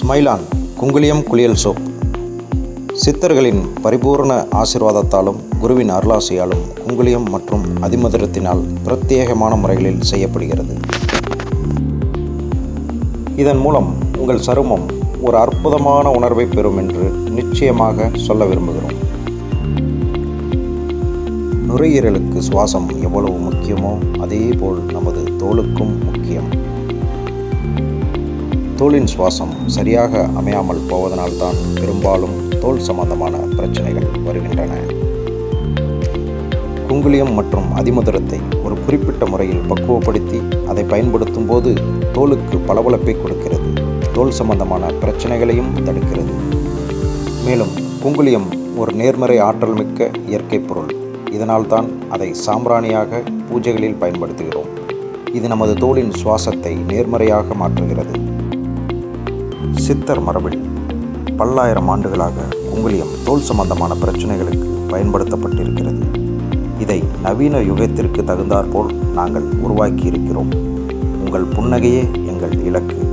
ஸ்மைலான் குங்குளியம் குளியல் சோப். சித்தர்களின் பரிபூரண ஆசிர்வாதத்தாலும் குருவின் அருளாசியாலும் குங்குளியம் மற்றும் அதிமதுரத்தினால் பிரத்யேகமான முறைகளில் செய்யப்படுகிறது. இதன் மூலம் உங்கள் சருமம் ஒரு அற்புதமான உணர்வை பெறும் என்று நிச்சயமாக சொல்ல விரும்புகிறோம். நுரையீரலுக்கு சுவாசம் எவ்வளவு முக்கியமோ அதேபோல் நமது தோலுக்கும் முக்கியம். தோலின் சுவாசம் சரியாக அமையாமல் போவதனால்தான் பெரும்பாலும் தோல் சம்பந்தமான பிரச்சனைகள் வருகின்றன. குங்குளியம் மற்றும் அதிமதுரத்தை ஒரு குறிப்பிட்ட முறையில் பக்குவப்படுத்தி அதை பயன்படுத்தும் போது தோலுக்கு பளபளப்பை கொடுக்கிறது. தோல் சம்பந்தமான பிரச்சனைகளையும் தடுக்கிறது. மேலும் குங்குளியம் ஒரு நேர்மறை ஆற்றல் மிக்க இயற்கை பொருள். இதனால்தான் அதை சாம்பிராணியாக பூஜைகளில் பயன்படுத்துகிறோம். இது நமது தோலின் சுவாசத்தை நேர்மறையாக மாற்றுகிறது. சித்தர் மரபடி. பல்லாயிரம் ஆண்டுகளாக குங்குளியம் தோல் சம்பந்தமான பிரச்சனைகளுக்கு பயன்படுத்தப்பட்டிருக்கிறது. இதை நவீன யுகத்திற்கு தகுந்தாற்போல் நாங்கள் உருவாக்கி இருக்கிறோம் உங்கள் புன்னகையே எங்கள் இலக்கு.